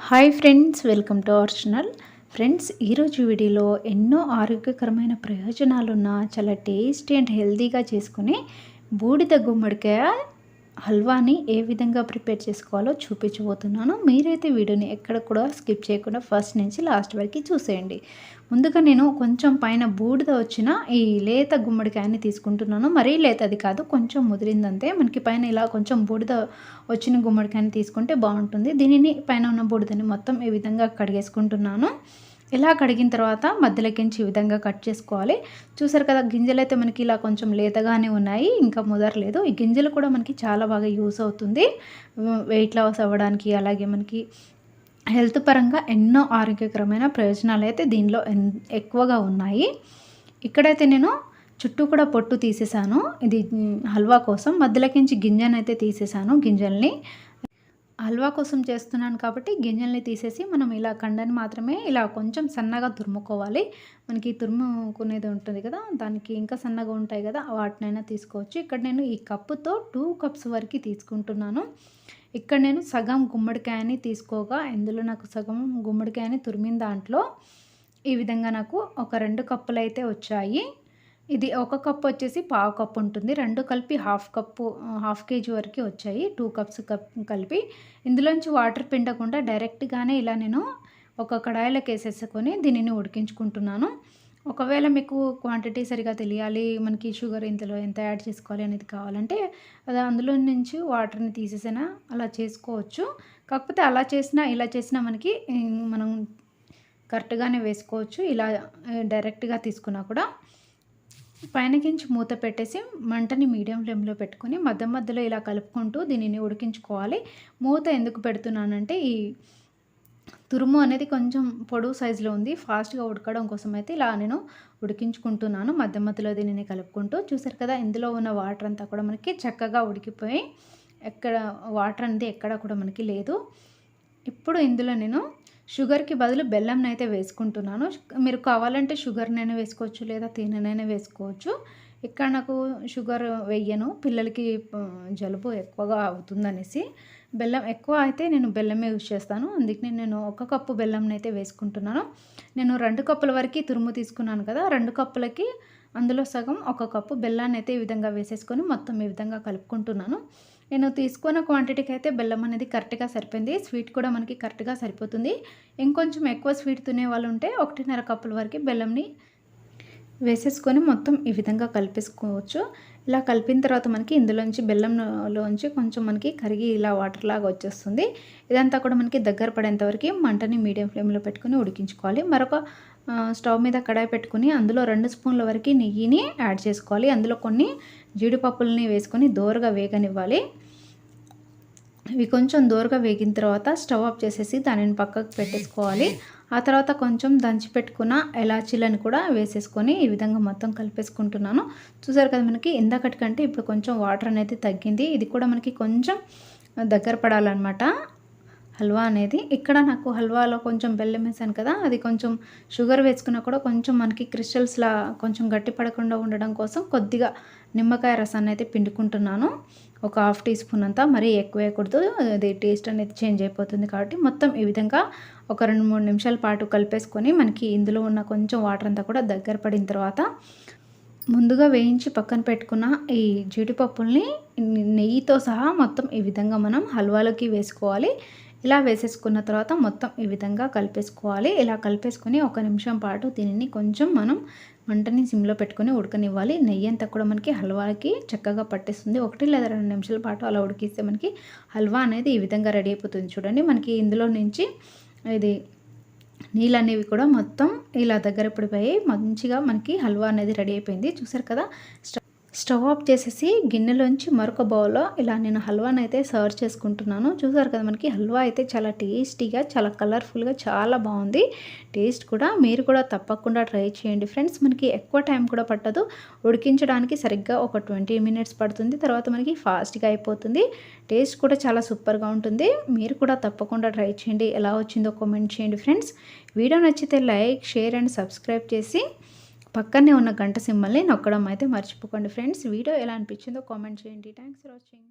Hi friends welcome to our channel friends ఈరోజు వీడియోలో ఎన్నో ఆరోగ్యకరమైన ప్రయోజనాలున్న చాలా టేస్టీ అండ్ హెల్తీగా చేసుకుని బూడిద గుమ్మడికాయ హల్వాని ఏ విధంగా ప్రిపేర్ చేసుకోవాలో చూపించబోతున్నాను. మీరైతే వీడియోని ఎక్కడ కూడా స్కిప్ చేయకుండా ఫస్ట్ నుంచి లాస్ట్ వరకు చూసేయండి. ముందుగా నేను కొంచెం పైన బూడిద వచ్చిన ఈ లేత గుమ్మడికాయని తీసుకుంటున్నాను. మరీ లేతది కాదు కొంచెం ముదిరిందంతే. మనకి పైన ఇలా కొంచెం బూడిద వచ్చిన గుమ్మడికాయని తీసుకుంటే బాగుంటుంది. దీనిని పైన ఉన్న బూడిదని మొత్తం ఈ విధంగా కడిగేసుకుంటున్నాను. ఇలా కడిగిన తర్వాత మధ్యలోకించి ఈ విధంగా కట్ చేసుకోవాలి. చూసారు కదా గింజలు అయితే మనకి ఇలా కొంచెం లేతగానే ఉన్నాయి ఇంకా ముదరలేదు. ఈ గింజలు కూడా మనకి చాలా బాగా యూస్ అవుతుంది. వెయిట్ లాస్ అవ్వడానికి అలాగే మనకి హెల్త్ పరంగా ఎన్నో ఆరోగ్యకరమైన ప్రయోజనాలు అయితే దీనిలో ఎక్కువగా ఉన్నాయి. ఇక్కడైతే నేను చుట్టూ కూడా పొట్టు తీసేసాను. ఇది హల్వా కోసం. మధ్యలోకించి గింజనైతే తీసేసాను గింజల్ని. హల్వా కోసం చేస్తున్నాను కాబట్టి గింజల్ని తీసేసి మనం ఇలా కండని మాత్రమే ఇలా కొంచెం సన్నగా తురుముకోవాలి. మనకి తురుముకునేది ఉంటుంది కదా దానికి ఇంకా సన్నగా ఉంటాయి కదా వాటినైనా తీసుకోవచ్చు. ఇక్కడ నేను ఈ కప్పుతో టూ కప్స్ వరకు తీసుకుంటున్నాను. ఇక్కడ నేను సగం గుమ్మడికాయని తీసుకోగా ఇందులో నాకు సగం గుమ్మడికాయని తురిమిన దాంట్లో ఈ విధంగా నాకు ఒక రెండు కప్పులు అయితే వచ్చాయి. ఇది ఒక కప్ వచ్చేసి పావు కప్ ఉంటుంది. రెండు కలిపి హాఫ్ కప్పు హాఫ్ కేజీ వరకు వచ్చాయి. టూ కప్స్ కప్ కలిపి ఇందులోంచి వాటర్ పిండకుండా డైరెక్ట్గానే ఇలా నేను ఒక కడాయిలోకి వేసేసుకొని దీనిని ఉడికించుకుంటున్నాను. ఒకవేళ మీకు క్వాంటిటీ సరిగా తెలియాలి మనకి షుగర్ ఇంతలో ఎంత యాడ్ చేసుకోవాలి అనేది కావాలంటే అది అందులో నుంచి వాటర్ని తీసేసినా అలా చేసుకోవచ్చు. కాకపోతే అలా చేసినా ఇలా చేసినా మనకి మనం కరెక్ట్గానే వేసుకోవచ్చు. ఇలా డైరెక్ట్గా తీసుకున్నా కూడా. పైనకించి మూత పెట్టేసి మంటని మీడియం ఫ్లేమ్లో పెట్టుకొని మధ్య మధ్యలో ఇలా కలుపుకుంటూ దీనిని ఉడికించుకోవాలి. మూత ఎందుకు పెడుతున్నానంటే ఈ తురుము అనేది కొంచెం పొడవు సైజులో ఉంది. ఫాస్ట్గా ఉడకడం కోసం అయితే ఇలా నేను ఉడికించుకుంటున్నాను. మధ్య మధ్యలో దీనిని కలుపుకుంటూ చూసారు కదా ఇందులో ఉన్న వాటర్ అంతా కూడా మనకి చక్కగా ఉడికిపోయి ఎక్కడ వాటర్ అనేది ఎక్కడ కూడా మనకి లేదు. ఇప్పుడు ఇందులో నేను షుగర్కి బదులు బెల్లంని అయితే వేసుకుంటున్నాను. మీరు కావాలంటే షుగర్నైనా వేసుకోవచ్చు లేదా తేనెనైనా వేసుకోవచ్చు. ఇక్కడ నాకు షుగర్ వెయ్యను పిల్లలకి జలుబు ఎక్కువగా అవుతుందనేసి. బెల్లం ఎక్కువ అయితే నేను బెల్లమే యూజ్ చేస్తాను. అందుకని నేను ఒక కప్పు బెల్లంని అయితే వేసుకుంటున్నాను. నేను రెండు కప్పుల వరకు తురుము తీసుకున్నాను కదా రెండు కప్పులకి అందులో సగం ఒక కప్పు బెల్లాన్ని అయితే ఈ విధంగా వేసేసుకొని మొత్తం ఈ విధంగా కలుపుకుంటున్నాను. నేను తీసుకున్న క్వాంటిటీకి అయితే బెల్లం అనేది కరెక్ట్గా సరిపోయింది. స్వీట్ కూడా మనకి కరెక్ట్గా సరిపోతుంది. ఇంకొంచెం ఎక్కువ స్వీట్ తినే వాళ్ళు ఉంటే ఒకటిన్నర కప్పుల వరకు బెల్లంని వేసేసుకొని మొత్తం ఈ విధంగా కలిపేసుకోవచ్చు. ఇలా కలిపిన తర్వాత మనకి ఇందులోంచి బెల్లంలోంచి కొంచెం మనకి కరిగి ఇలా వాటర్ లాగా వచ్చేస్తుంది. ఇదంతా కూడా మనకి దగ్గర పడేంతవరకు మంటని మీడియం ఫ్లేమ్లో పెట్టుకుని ఉడికించుకోవాలి. మరొక స్టవ్ మీద కడాయి పెట్టుకుని అందులో రెండు స్పూన్ల వరకు నెయ్యిని యాడ్ చేసుకోవాలి. అందులో కొన్ని జీడిపప్పులని వేసుకొని దోరగా వేగనివ్వాలి. ఇవి కొంచెం దోరగా వేగిన తర్వాత స్టవ్ ఆఫ్ చేసేసి దానిని పక్కకు పెట్టేసుకోవాలి. ఆ తర్వాత కొంచెం దంచి పెట్టుకున్న ఎలాచీలను కూడా వేసేసుకొని ఈ విధంగా మొత్తం కలిపేసుకుంటున్నాను. చూసారు కదా మనకి ఇందాకటికంటే ఇప్పుడు కొంచెం వాటర్ అనేది తగ్గింది. ఇది కూడా మనకి కొంచెం దగ్గర పడాలన్నమాట. హల్వా అనేది ఇక్కడ నాకు హల్వాలో కొంచెం బెల్లం వేసాను కదా అది కొంచెం షుగర్ వేసుకున్నా కూడా కొంచెం మనకి క్రిస్టల్స్లా కొంచెం గట్టి పడకుండా ఉండడం కోసం కొద్దిగా నిమ్మకాయ రసాన్ని అయితే పిండుకుంటున్నాను. ఒక హాఫ్ టీ స్పూన్ అంతా మరీ ఎక్కువ వేయకూడదు అది టేస్ట్ అనేది చేంజ్ అయిపోతుంది కాబట్టి మొత్తం ఈ విధంగా ఒక రెండు మూడు నిమిషాల పాటు కలిపేసుకొని మనకి ఇందులో ఉన్న కొంచెం వాటర్ అంతా కూడా దగ్గర పడిన తర్వాత ముందుగా వేయించి పక్కన పెట్టుకున్న ఈ జీడిపప్పుల్ని నెయ్యితో సహా మొత్తం ఈ విధంగా మనం హల్వాలోకి వేసుకోవాలి. ఇలా వేసేసుకున్న తర్వాత మొత్తం ఈ విధంగా కలిపేసుకోవాలి. ఇలా కలిపేసుకొని ఒక నిమిషం పాటు దీనిని కొంచెం మనం మంటని సిమ్లో పెట్టుకొని ఉడకనివ్వాలి. నెయ్యి అంతా కూడా మనకి హల్వాకి చక్కగా పట్టేస్తుంది. ఒకటి లేదా రెండు నిమిషాల పాటు అలా ఉడికిస్తే మనకి హల్వా అనేది ఈ విధంగా రెడీ అయిపోతుంది చూడండి. మనకి ఇందులో నుంచి ఇది నీళ్ళు అనేవి కూడా మొత్తం ఇలా దగ్గర పడిపోయి మంచిగా మనకి హల్వా అనేది రెడీ అయిపోయింది. చూసారు కదా? స్టవ్ ఆఫ్ చేసేసి గిన్నెలోంచి మరొక బౌల్లో ఇలా నేను హల్వాని అయితే సర్వ్ చేసుకుంటున్నాను. చూసారు కదా మనకి హల్వా అయితే చాలా టేస్టీగా చాలా కలర్ఫుల్గా చాలా బాగుంది. టేస్ట్ కూడా మీరు కూడా తప్పకుండా ట్రై చేయండి ఫ్రెండ్స్. మనకి ఎక్కువ టైం కూడా పట్టదు. ఉడికించడానికి సరిగ్గా ఒక ట్వంటీ మినిట్స్ పడుతుంది. తర్వాత మనకి ఫాస్ట్గా అయిపోతుంది. టేస్ట్ కూడా చాలా సూపర్గా ఉంటుంది. మీరు కూడా తప్పకుండా ట్రై చేయండి. ఎలా వచ్చిందో కామెంట్ చేయండి ఫ్రెండ్స్. వీడియో నచ్చితే లైక్ షేర్ అండ్ సబ్స్క్రైబ్ చేసి పక్కనే ఉన్న గంట సింబల్ని నొక్కడం అయితే మర్చిపోకండి. ఫ్రెండ్స్ వీడియో ఎలా అనిపించిందో కామెంట్ చేయండి. Thanks for watching.